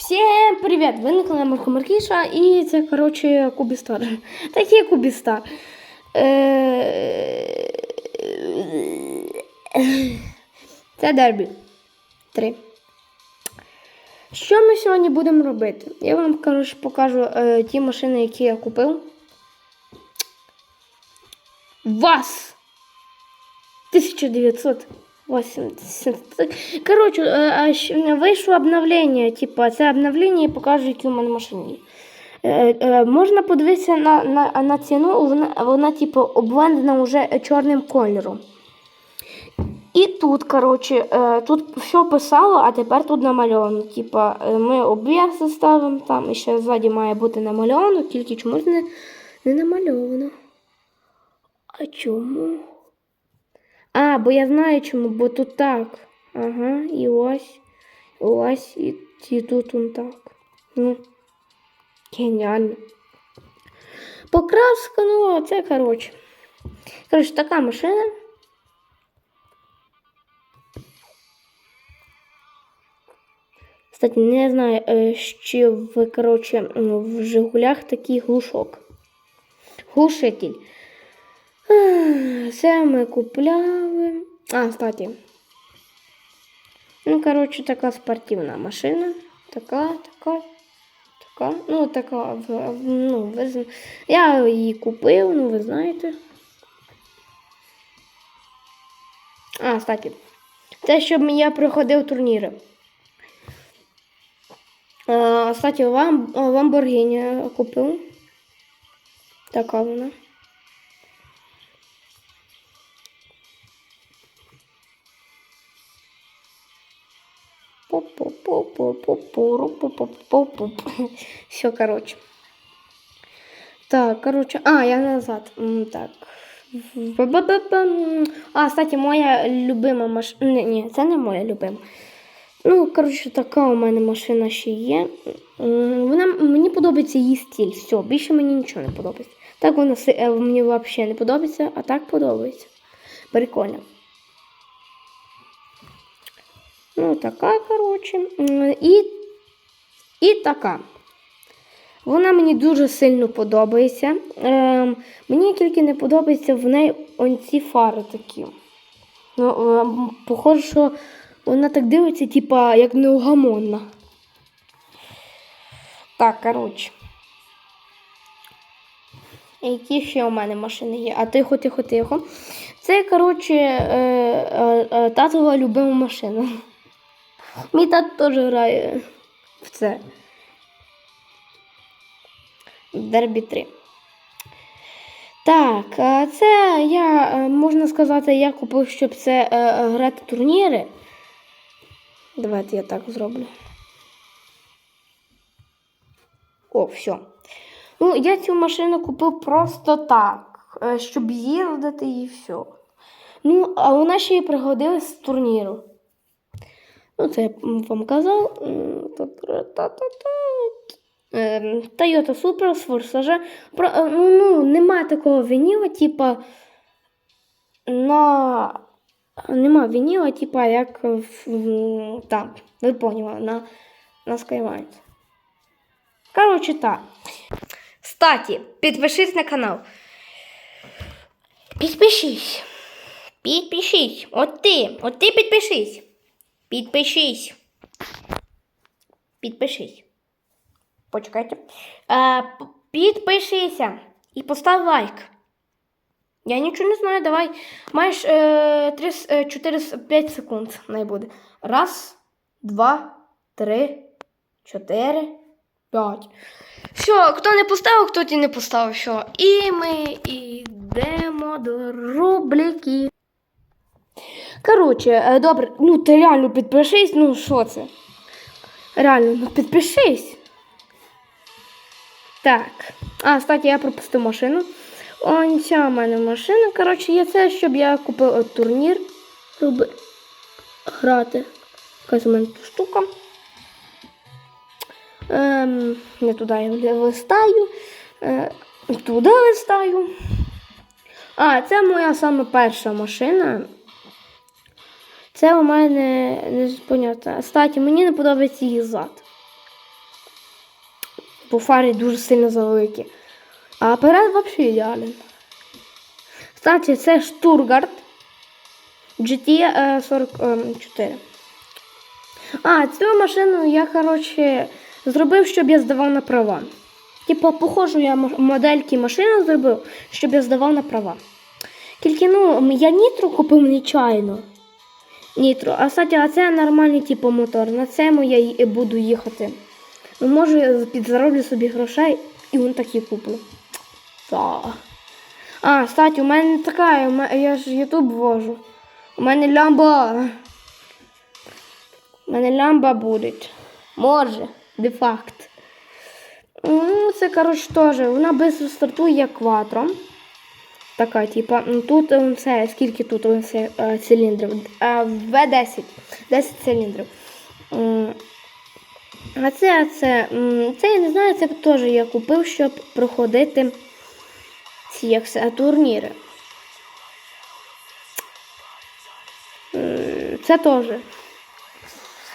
Всем привет! Ви на каналі Марко Маркіша і це, коротше, Кубістар. Такий Кубістар. Це дербі. Три. Що ми сьогодні будемо робити? Я вам, коротше, покажу ті машини, які я купив. Вас! 1900. 80. Коротше, э, вийшло обновлення. Типу, це обновлення покажуть у мене машині. Э, э, Можна подивитися на на, на ціну, вона, вона типу, обведена вже чорним кольором. І тут, коротше, тут все писало, а тепер тут намальовано. Типа, ми об'єкт ставимо там і ще ззаді має бути намальовано, тільки чомусь не, не намальовано. А чому? А, бо я знаю чому, бо тут так. Ага, і ось, ось, і, і тут он так. Ну, геніально. Покраска, ну, це коротше. Коротше, така машина. Кстати, не знаю, е, чи в, коротше, в Жигулях такий глушок. Глушитель. Це ми купляли. А, кстати. Ну, коротше, така спортивна машина. Така, така, така. Ну, така. Ну, ви, я її купив, ну, ви знаєте. А, кстати. Це щоб я проходив турніри. Кстати, вам Lamborghini купив. Така вона. Все, короче. Так, короче. А, я назад. Так. А, кстати, моя любима машина. Ні, ні, це не моя любима. Ну, коротше, така у мене машина ще є. Вона, мені подобається її стиль. Все, більше мені нічого не подобається. Так вона мені взагалі не подобається, а так подобається. Прикольно. Ну, така, коротше. І, і така. Вона мені дуже сильно подобається. Ем, мені тільки не подобається в неї оці фари такі. Ну, ем, похоже, що вона так дивиться, типа, як неугамонна. Так, коротше. Які ще у мене машини є? А тихо, тихо, тихо. Це, коротше, е, е, е, татова любима машина. Мій тато теж грає в це. Дербі 3. Так, це я, е, можна сказати, я купив, щоб це е, грати турніри. Давайте я так зроблю. О, все. Ну, я цю машину купив просто так, е, щоб їздити і все. Ну, а вона ще й пригодилась з турніру. Ну, це я вам казав. М, та-та-та-та. Ем, Toyota Supra з Форсажа. Е, ну, ну, нема такого вініла, типа на. Нема вініла, типа, як в, там. Ви поняли, на, на Skywise. Коротше, так. Кстати, підпишись на канал. Підпишись. Підпишись. От ти. От ти підпишись. Підпишись. Підпишись. Почекайте. Е, підпишися і постав лайк. Я нічого не знаю, давай. Маєш е, 3, е, 4, 5 секунд буде. Раз, два, три, чотири, п'ять. Все, хто не поставив, хто ті не поставив, все. І ми йдемо до рубрики. Коротше, е, добре, ну ти реально підпишись, ну що це? Реально, ну підпишись. Так. А, кстати, я пропустив машину. Он ця в мене машина. Коротше, є це, щоб я купив е, турнір. Щоб грати. Якась у мене тут штука. Ем, не туди я листаю. Е, туди листаю. А, це моя саме перша машина. Це у мене не понятно. Кстати, мені не подобається її зад. типу, фари дуже сильно завеликі. А перед взагалі ідеален. Кстати, це Штургард GT44. А, цю машину я, коротше, зробив, щоб я здавав на права. Типа, похожу я модельки машини зробив, щоб я здавав на права. Тільки ну, я нітро купив нечайно. Нітро. А кстати, а це нормальний типу мотор. На цьому я й- буду їхати. Ну, може, підзароблю собі грошей і вон такі куплю. Так. А, кстати, у мене така, я ж Ютуб ввожу. У мене лямба. У мене лямба буде. Може, де факт. Ну, це, коротше, теж. Вона швидко стартує як кватро. Така, типа, ну, тут це, скільки тут це, е, циліндрів? Е, В10. 10 циліндрів. А це, це, це я не знаю, це теж я купив, щоб проходити ці як це, турніри. Це теж.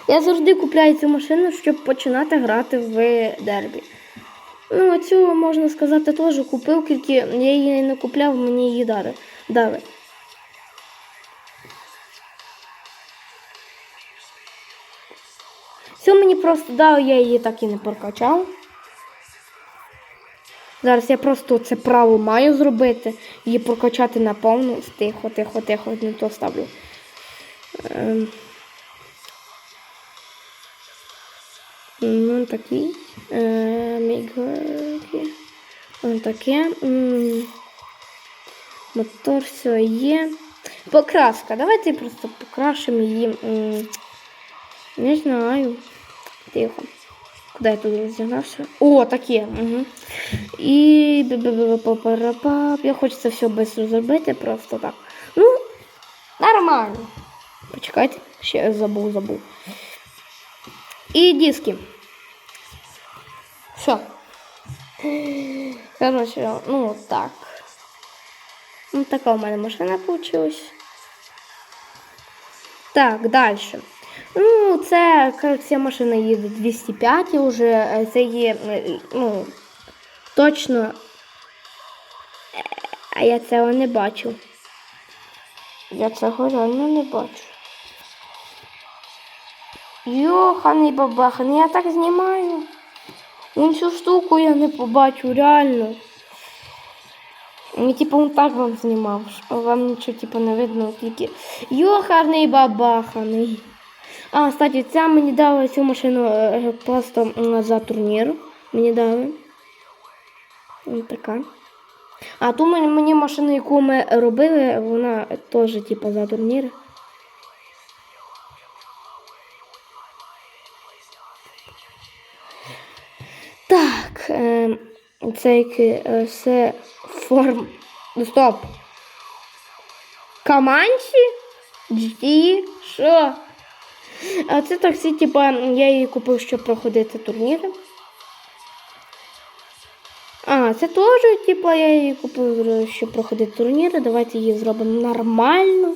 Я завжди купляю цю машину, щоб починати грати в дербі. Ну, цю, можна сказати, теж купив, тільки я її не купляв, мені її дали. дали. Цю мені просто дали, я її так і не прокачав. Зараз я просто це право маю зробити, її прокачати наповну. Тихо, тихо, тихо, не то ставлю. Ем. Ну, такий. Е, мігалки. Ось таке. Мотор все є. Покраска. Давайте просто покрашимо її. Не знаю. Тихо. Куди я тут розігнався? О, таке. Угу. І я хочу це все швидко зробити, просто так. Ну, нормально. Почекайте, ще забув, забув. І диски. Все. Короче, ну вот так. Ну, така у мене машина получилась. Так, далі. Ну, це ця машина їде 205 і вже е, це є, е, ну, точно. А я цього не бачу. Я цього реально не бачу. Йоханий бабаханий, я так знімаю. Вон цю штуку я не побачу, реально. Типу он так вам знімав. що Вам нічого типу не видно, тільки йохарний бабаханий. А, кстати, ця мені дали цю машину е, просто за турнір. Мені дали. Така. А ту мені машину, яку ми робили, вона теж типу за турнір. Е, це яке, е, форм. Ну, Стоп. Каманчі? GT? Що? А це таксі, типа, я її купив, щоб проходити турніри. А, це теж, типа, я її купив, щоб проходити турніри. Давайте її зробимо нормально.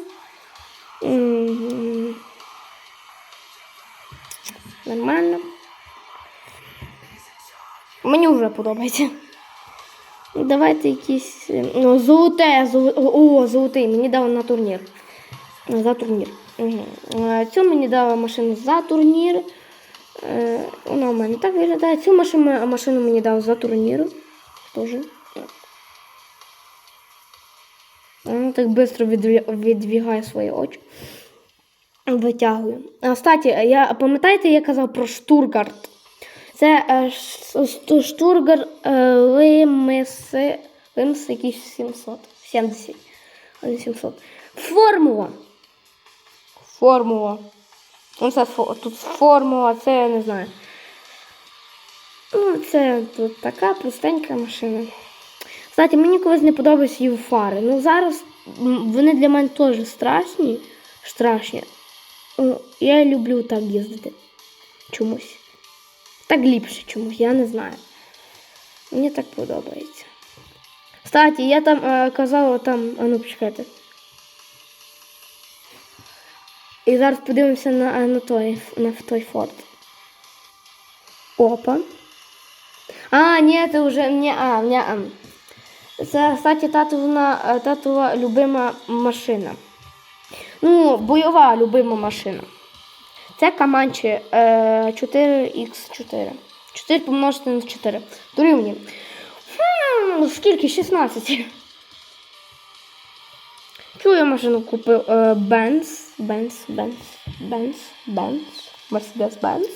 Нормально. Мені вже подобається. Давайте якісь. е, Ну, золоте, золоте. О, золотий, мені дали на турнір. За турнір. Угу. Цю мені дала машину за турнір. Е, Вона у мене так виглядає. Цю машину, машину мені дали за турнір. Тоже. Вона так швидко відвігає свої очі. Витягую. Кстати, я пам'ятаєте, я казав про Штургард? Це е, ш- ш- е, Лимс, Лимс якийсь 700. 70. а не 700. Формула. Формула. Ну, це тут формула, це я не знаю. Ну, це тут така простенька машина. Кстати, мені колись не подобаються її фари. Ну зараз вони для мене теж страшні. Страшні. Ну, Я люблю так їздити. Чомусь. Так ліпше чомусь, я не знаю. Мені так подобається. Кстати, я там е, казала там, а ну почекайте. І зараз подивимося на, на той, на той форт. Опа. А, ні, це вже не а, не а. Це, кстати, татовна, е, татова любима машина. Ну, бойова любима машина. Це Каманчі е, 4х4. 4 помножити на 4. Дорівнює. Хм, скільки? 16. Цю я машину купив е, Benz, Benz, Benz, Benz, Mercedes-Benz.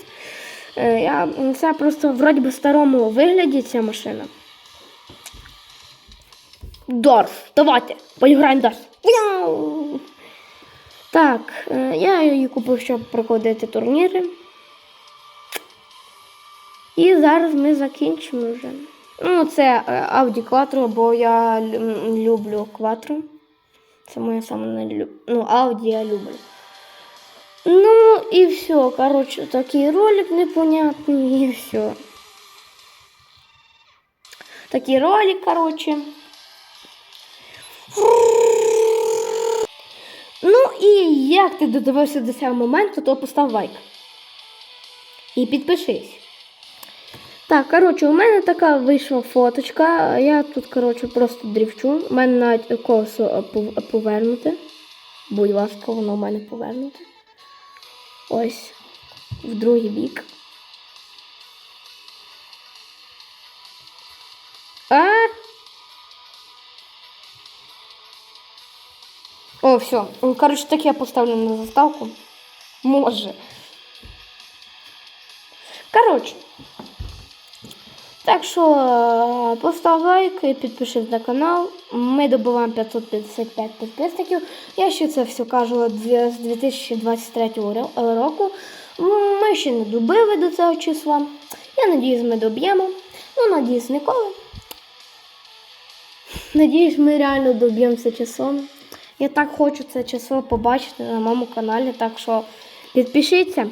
Е, я, це просто вроді би в старому вигляді ця машина. Дорф, давайте, поіграємо Дорф. Так, е, я її купив, щоб проходити турніри. І зараз ми закінчимо вже. Ну, це е, Audi Quattro, бо я люблю Quattro. Це моє саме найлюб... Ну, Audi я люблю. Ну і все. Коротше, такий ролик непонятний, і все. Такий ролик, коротше. Ну і як ти додивився до цього моменту, то постав лайк. І підпишись. Так, коротше, у мене така вийшла фоточка. Я тут, коротше, просто дрівчу. У мене навіть колесо повернути. Будь ласка, воно у мене повернуте. Ось. В другий бік. О, все. Коротше, так я поставлю на заставку. Може. Коротше. Так що е, постав лайк і підпишись на канал. Ми добуваємо 555 підписників. Я ще це все кажу з 2023 року. Ми ще не добили до цього числа. Я надіюсь, ми доб'ємо. Ну, надіюсь, ніколи. Надіюсь, ми реально доб'ємо це часом. Я так хочу це число побачити на моєму каналі, так що підпишіться.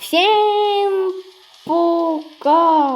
Всем пока!